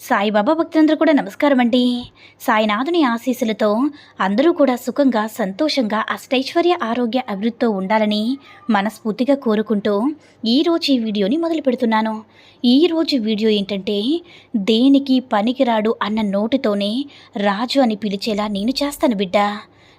సాయిబాబా భక్తులందరూ కూడా నమస్కారం అండి సాయినాథుని ఆశీస్సులతో అందరూ కూడా సుఖంగా సంతోషంగా అష్టైశ్వర్య ఆరోగ్య అభివృద్ధితో ఉండాలని మనస్ఫూర్తిగా కోరుకుంటూ ఈరోజు ఈ వీడియోని మొదలు పెడుతున్నాను. ఈరోజు వీడియో ఏంటంటే దేనికి పనికిరాడు అన్న నోటితోనే రాజు అని పిలిచేలా నేను చేస్తాను బిడ్డ.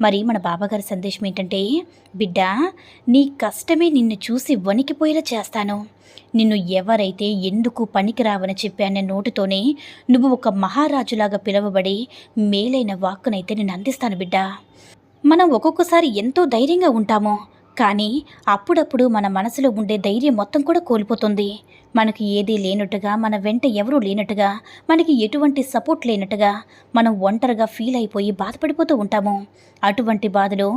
మరి మన బాబాగారి సందేశం ఏంటంటే బిడ్డ నీ కష్టమే నిన్ను చూసి వణికిపోయేలా చేస్తాను. నిన్ను ఎవరైతే ఎందుకు పనికిరావని చెప్పానే నోటితోనే నువ్వు ఒక మహారాజులాగా పిలువబడి మేలైన వాక్కునైతే నేను అందిస్తాను బిడ్డ. మనం ఒక్కొక్కసారి ఎంతో ధైర్యంగా ఉంటామో. కానీ అప్పుడప్పుడు మన మనసులో ఉండే ధైర్యం మొత్తం కూడా కోల్పోతుంది. మనకి ఏదీ లేనట్టుగా మన వెంట ఎవరూ లేనట్టుగా మనకి ఎటువంటి సపోర్ట్ లేనట్టుగా మనం ఒంటరిగా ఫీల్ అయిపోయి బాధపడిపోతూ ఉంటాము. అటువంటి బాధలో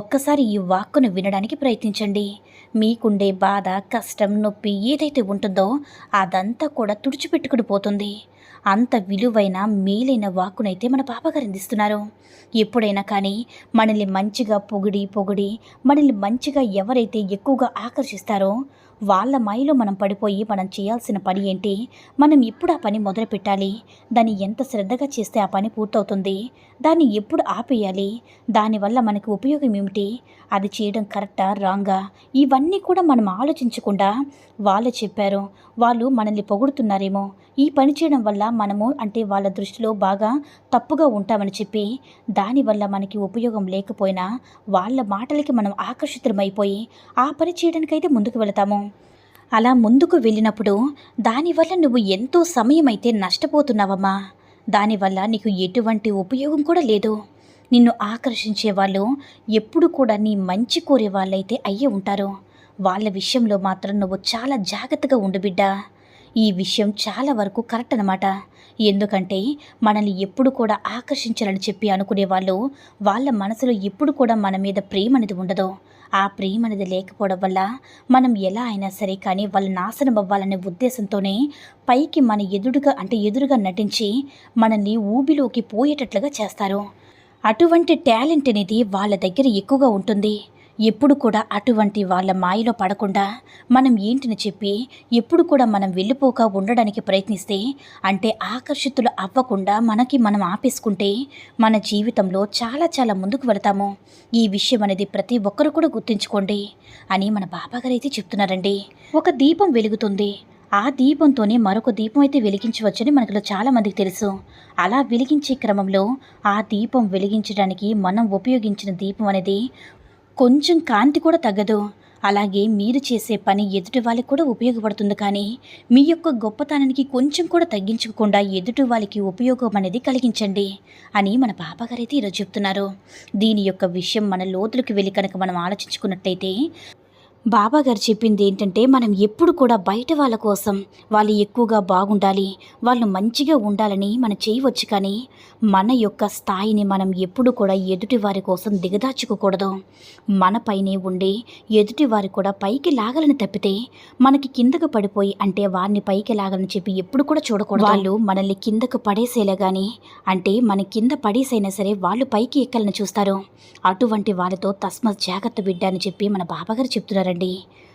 ఒక్కసారి ఈ వాక్కును వినడానికి ప్రయత్నించండి. మీకుండే బాధ కష్టం నొప్పి ఏదైతే ఉంటుందో అదంతా కూడా తుడిచిపెట్టుకుని పోతుంది. అంత విలువైన మేలైన వాక్కునైతే మన పాపగారు అందిస్తున్నారు. ఎప్పుడైనా కానీ మనల్ని మంచిగా పొగిడి పొగిడి మనల్ని మంచిగా ఎవరైతే ఎక్కువగా ఆకర్షిస్తారో వాళ్ళ మాయలో మనం పడిపోయి మనం చేయాల్సిన పని ఏంటి? మనం ఎప్పుడు ఆ పని మొదలు పెట్టాలి? దాన్ని ఎంత శ్రద్ధగా చేస్తే ఆ పని పూర్తవుతుంది? దాన్ని ఎప్పుడు ఆపేయాలి? దానివల్ల మనకి ఉపయోగం ఏమిటి? అది చేయడం కరెక్టా? రాంగా? ఇవన్నీ కూడా మనం ఆలోచించకుండా వాళ్ళు చెప్పారు వాళ్ళు మనల్ని పొగుడుతున్నారేమో ఈ పని చేయడం వల్ల మనము అంటే వాళ్ళ దృష్టిలో బాగా తప్పుగా ఉంటామని చెప్పి దానివల్ల మనకి ఉపయోగం లేకపోయినా వాళ్ళ మాటలకి మనం ఆకర్షితులమైపోయి ఆ పని చేయడానికైతే ముందుకు వెళతాము. అలా ముందుకు వెళ్ళినప్పుడు దానివల్ల నువ్వు ఎంతో సమయం అయితే నష్టపోతున్నావమ్మా దానివల్ల నీకు ఎటువంటి ఉపయోగం కూడా లేదు. నిన్ను ఆకర్షించే వాళ్ళు ఎప్పుడు కూడా నీ మంచి కోరే వాళ్ళైతే అయ్యే ఉంటారు. వాళ్ళ విషయంలో మాత్రం నువ్వు చాలా జాగ్రత్తగా ఉండు బిడ్డా. ఈ విషయం చాలా వరకు కరెక్ట్ అనమాట ఎందుకంటే మనల్ని ఎప్పుడు కూడా ఆకర్షించాలని చెప్పి అనుకునే వాళ్ళు వాళ్ళ మనసులో ఎప్పుడు కూడా మన మీద ప్రేమ అనేది ఉండదు. ఆ ప్రేమ అనేది లేకపోవడం వల్ల మనం ఎలా అయినా సరే కానీ వాళ్ళు నాశనం అవ్వాలనే ఉద్దేశంతోనే పైకి మన ఎదురుగా అంటే ఎదురుగా నటించి మనల్ని ఊబిలోకి పోయేటట్లుగా చేస్తారు. అటువంటి టాలెంట్ అనేది వాళ్ళ దగ్గర ఎక్కువగా ఉంటుంది. ఎప్పుడు కూడా అటువంటి వాళ్ళ మాయలో పడకుండా మనం ఏంటిని చెప్పి ఎప్పుడు కూడా మనం వెళ్ళిపోక ఉండడానికి ప్రయత్నిస్తే అంటే ఆకర్షితులు అవ్వకుండా మనకి మనం ఆపేసుకుంటే మన జీవితంలో చాలా చాలా ముందుకు వెళతాము. ఈ విషయం అనేది ప్రతి ఒక్కరు కూడా గుర్తుంచుకోండి అని మన బాబాగారు అయితే చెప్తున్నారండి. ఒక దీపం వెలుగుతుంది. ఆ దీపంతోనే మరొక దీపం అయితే వెలిగించవచ్చని మనకు చాలామందికి తెలుసు. అలా వెలిగించే క్రమంలో ఆ దీపం వెలిగించడానికి మనం ఉపయోగించిన దీపం అనేది కొంచెం కాంతి కూడా తగ్గదు. అలాగే మీరు చేసే పని ఎదుటి వాళ్ళకి కూడా ఉపయోగపడుతుంది కానీ మీ యొక్క గొప్పతనానికి కొంచెం కూడా తగ్గించకుండా ఎదుటి వాళ్ళకి ఉపయోగం అనేది కలిగించండి అని మన బాబాగారు అయితే ఈరోజు చెప్తున్నారు. దీని యొక్క విషయం మన లోతులకు వెళ్ళి కనుక మనం ఆలోచించుకున్నట్టయితే బాబా గారు చెప్పింది ఏంటంటే మనం ఎప్పుడు కూడా బయట వాళ్ళ కోసం వాళ్ళు ఎక్కువగా బాగుండాలి వాళ్ళు మంచిగా ఉండాలని మనం చేయవచ్చు కానీ మన యొక్క స్థాయిని మనం ఎప్పుడు కూడా ఎదుటి వారి కోసం దిగదాచుకోకూడదు మన పైనే ఉండి ఎదుటి వారి కూడా పైకి లాగాలని తప్పితే మనకి కిందకు పడిపోయి అంటే వారిని పైకి లాగాలని చెప్పి ఎప్పుడు కూడా చూడకూడదు. వాళ్ళు మనల్ని కిందకు పడేసేలా కానీ అంటే మన కింద పడేసైనా సరే వాళ్ళు పైకి ఎక్కాలని చూస్తారు. అటువంటి వాళ్ళతో తస్మత్ జాగ్రత్త బిడ్డ అని చెప్పి మన బాబాగారు చెప్తున్నారండి. डी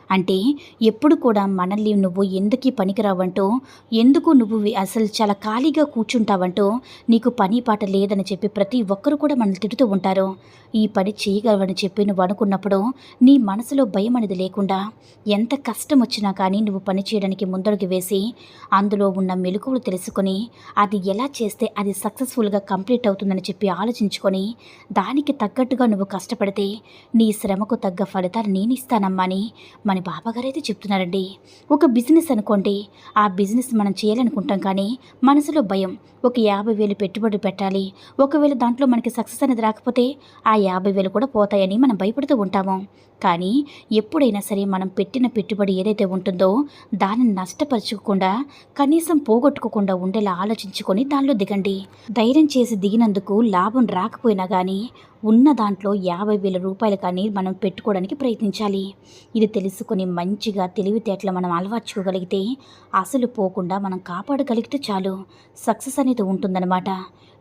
అంటే ఎప్పుడు కూడా మనల్ని నువ్వు ఎందుకు పనికిరావంటూ ఎందుకు నువ్వు అసలు చాలా ఖాళీగా కూర్చుంటావంటూ నీకు పని పాట లేదని చెప్పి ప్రతి ఒక్కరు కూడా మనల్ని తిడుతూ ఉంటారు. ఈ పని చేయగలవని చెప్పి నువ్వు అనుకున్నప్పుడు నీ మనసులో భయం అనేది లేకుండా ఎంత కష్టం వచ్చినా కానీ నువ్వు పని చేయడానికి ముందడుగు వేసి అందులో ఉన్న మెలకువలు తెలుసుకొని అది ఎలా చేస్తే అది సక్సెస్ఫుల్గా కంప్లీట్ అవుతుందని చెప్పి ఆలోచించుకొని దానికి తగ్గట్టుగా నువ్వు కష్టపడితే నీ శ్రమకు తగ్గ ఫలితాలు నేను ఇస్తానమ్మా అని మన బాబాగారు అయితే చెప్తున్నారండి. ఒక బిజినెస్ అనుకోండి. ఆ బిజినెస్ మనం చేయాలనుకుంటాం కానీ మనసులో భయం. ఒక యాభై వేలు పెట్టుబడి పెట్టాలి. ఒకవేళ దాంట్లో మనకి సక్సెస్ అనేది రాకపోతే ఆ యాభై వేలు కూడా పోతాయని మనం భయపడుతూ ఉంటాము. కానీ ఎప్పుడైనా సరే మనం పెట్టిన పెట్టుబడి ఏదైతే ఉంటుందో దానిని నష్టపరచుకోకుండా కనీసం పోగొట్టుకోకుండా ఉండేలా ఆలోచించుకొని దానిలో దిగండి. ధైర్యం చేసి దిగినందుకు లాభం రాకపోయినా కానీ ఉన్న దాంట్లో యాభై వేల రూపాయలు కానీ మనం పెట్టుకోవడానికి ప్రయత్నించాలి. ఇది తెలుసుకొని మంచిగా తెలివితేటలు మనం అలవర్చుకోగలిగితే అసలు పోకుండా మనం కాపాడగలిగితే చాలు. సక్సెస్ అనేది ఉంటుందన్నమాట.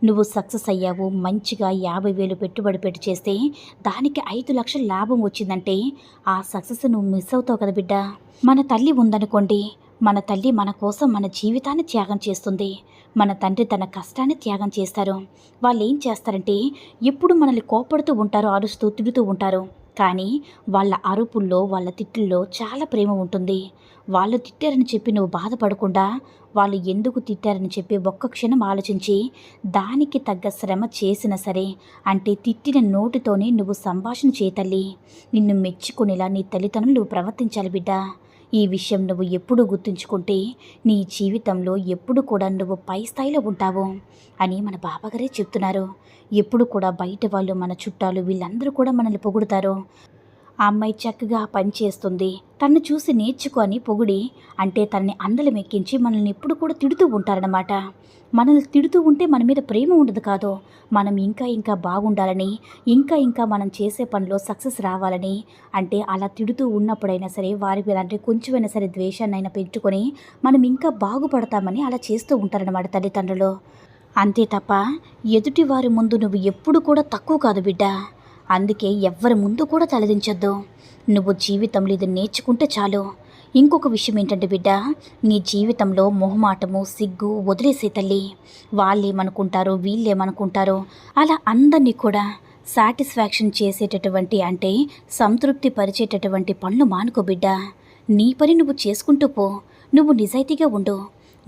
నువ్వు సక్సెస్ అయ్యావు మంచిగా యాభై వేలు పెట్టుబడి పెట్టి చేస్తే దానికి ఐదు లక్షల లాభం వచ్చిందంటే ఆ సక్సెస్ నువ్వు మిస్ అవుతావు కదా బిడ్డ. మన తల్లి ఉందనుకోండి మన తల్లి మన కోసం మన జీవితాన్ని త్యాగం చేస్తుంది. మన తండ్రి తన కష్టాన్ని త్యాగం చేస్తారు. వాళ్ళు ఏం చేస్తారంటే ఎప్పుడు మనల్ని కోపడుతూ ఉంటారు అరుస్తూ తిడుతూ ఉంటారు. కానీ వాళ్ళ అరుపుల్లో వాళ్ళ తిట్టుల్లో చాలా ప్రేమ ఉంటుంది. వాళ్ళు తిట్టారని చెప్పి నువ్వు బాధపడకుండా వాళ్ళు ఎందుకు తిట్టారని చెప్పి ఒక్క క్షణం ఆలోచించి దానికి తగ్గ శ్రమ చేసినా సరే అంటే తిట్టిన నోటితోనే నువ్వు సంభాషణ చేయతల్లి నిన్ను మెచ్చుకునేలా నీ తల్లిదండ్రులు ప్రవర్తించాలి బిడ్డ. ఈ విషయం నువ్వు ఎప్పుడు గుర్తుంచుకుంటే నీ జీవితంలో ఎప్పుడు కూడా నువ్వు పై స్థాయిలో ఉంటావు అని మన బాబాగారే చెప్తున్నారు. ఎప్పుడు కూడా బయట వాళ్ళు మన చుట్టాలు వీళ్ళందరూ కూడా మనల్ని పొగుడుతారు. ఆ అమ్మాయి చక్కగా పనిచేస్తుంది తన్ను చూసి నేర్చుకొని పొగిడి అంటే తనని అందలం ఎక్కించి మనల్ని ఎప్పుడు కూడా తిడుతూ ఉంటారన్నమాట. మనల్ని తిడుతూ ఉంటే మన మీద ప్రేమ ఉండదు కాదు? మనం ఇంకా ఇంకా బాగుండాలని ఇంకా ఇంకా మనం చేసే పనిలో సక్సెస్ రావాలని అంటే అలా తిడుతూ ఉన్నప్పుడైనా సరే వారి మీద అంటే కొంచెమైనా సరే ద్వేషాన్నైనా పెంచుకొని మనం ఇంకా బాగుపడతామని అలా చేస్తూ ఉంటారన్నమాట తల్లిదండ్రులు. అంతే తప్ప ఎదుటి వారి ముందు నువ్వు ఎప్పుడు కూడా తక్కువ కాదు బిడ్డ. అందుకే ఎవ్వరి ముందు కూడా తలదించొద్దు. నువ్వు జీవితంలో ఇది నేర్చుకుంటే చాలు. ఇంకొక విషయం ఏంటంటే బిడ్డ నీ జీవితంలో మొహమాటము సిగ్గు వదిలేసే తల్లి. వాళ్ళేమనుకుంటారో వీళ్ళేమనుకుంటారో అలా అందరినీ కూడా సాటిస్ఫాక్షన్ చేసేటటువంటి అంటే సంతృప్తి పరిచేటటువంటి పనులు మానుకో బిడ్డ. నీ పని నువ్వు చేసుకుంటూ పో. నువ్వు నిజాయితీగా ఉండు.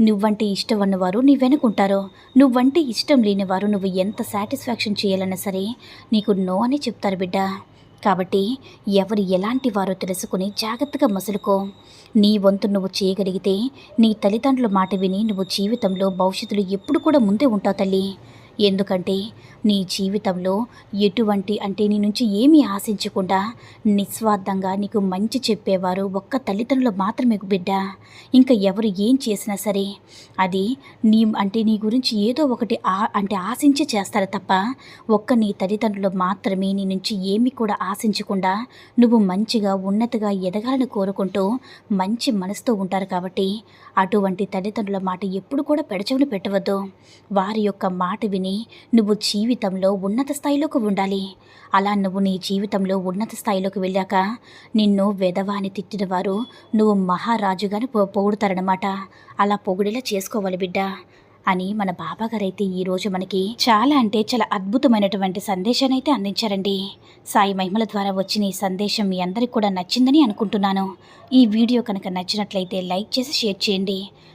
నువ్వంటే ఇష్టం ఉన్నవారు నీ వెనుకుంటారు నువ్వంటే ఇష్టం లేనివారు నువ్వు ఎంత సాటిస్ఫాక్షన్ చేయాలన్నా సరే నీకు నో అని చెప్తారు బిడ్డ. కాబట్టి ఎవరు ఎలాంటి వారో తెలుసుకుని జాగ్రత్తగా మసులుకో. నీ వంతు నువ్వు చేయగలిగితే నీ తల్లిదండ్రుల మాట విని నువ్వు జీవితంలో భవిష్యత్తులో ఎప్పుడు కూడా ముందే ఉంటావు తల్లి. ఎందుకంటే నీ జీవితంలో ఎటువంటి అంటే నీ నుంచి ఏమీ ఆశించకుండా నిస్వార్థంగా నీకు మంచి చెప్పేవారు ఒక్క తల్లిదండ్రులు మాత్రమే బిడ్డ. ఇంకా ఎవరు ఏం చేసినా సరే అది నీ అంటే నీ గురించి ఏదో ఒకటి ఆ అంటే ఆశించి చేస్తారు తప్ప ఒక్క నీ తల్లిదండ్రులు మాత్రమే నీ నుంచి ఏమీ కూడా ఆశించకుండా నువ్వు మంచిగా ఉన్నతగా ఎదగాలని కోరుకుంటూ మంచి మనసుతో ఉంటారు కాబట్టి అటువంటి తల్లిదండ్రుల మాట ఎప్పుడు కూడా పెడచవని పెట్టవద్దు. వారి యొక్క మాట విని నువ్వు జీవితంలో ఉన్నత స్థాయిలోకి ఉండాలి. అలా నువ్వు నీ జీవితంలో ఉన్నత స్థాయిలోకి వెళ్ళాక నిన్ను వెధవాని తిట్టిన వారు నువ్వు మహారాజుగాను పొ పొగుడుతారనమాట అలా పొగిడేలా చేసుకోవాలి బిడ్డ అని మన బాబాగారైతే ఈరోజు మనకి చాలా అంటే చాలా అద్భుతమైనటువంటి సందేశాన్ని అయితే అందించారండి. సాయి మహిమల ద్వారా వచ్చిన ఈ సందేశం మీ అందరికి కూడా నచ్చిందని అనుకుంటున్నాను. ఈ వీడియో కనుక నచ్చినట్లయితే లైక్ చేసి షేర్ చేయండి.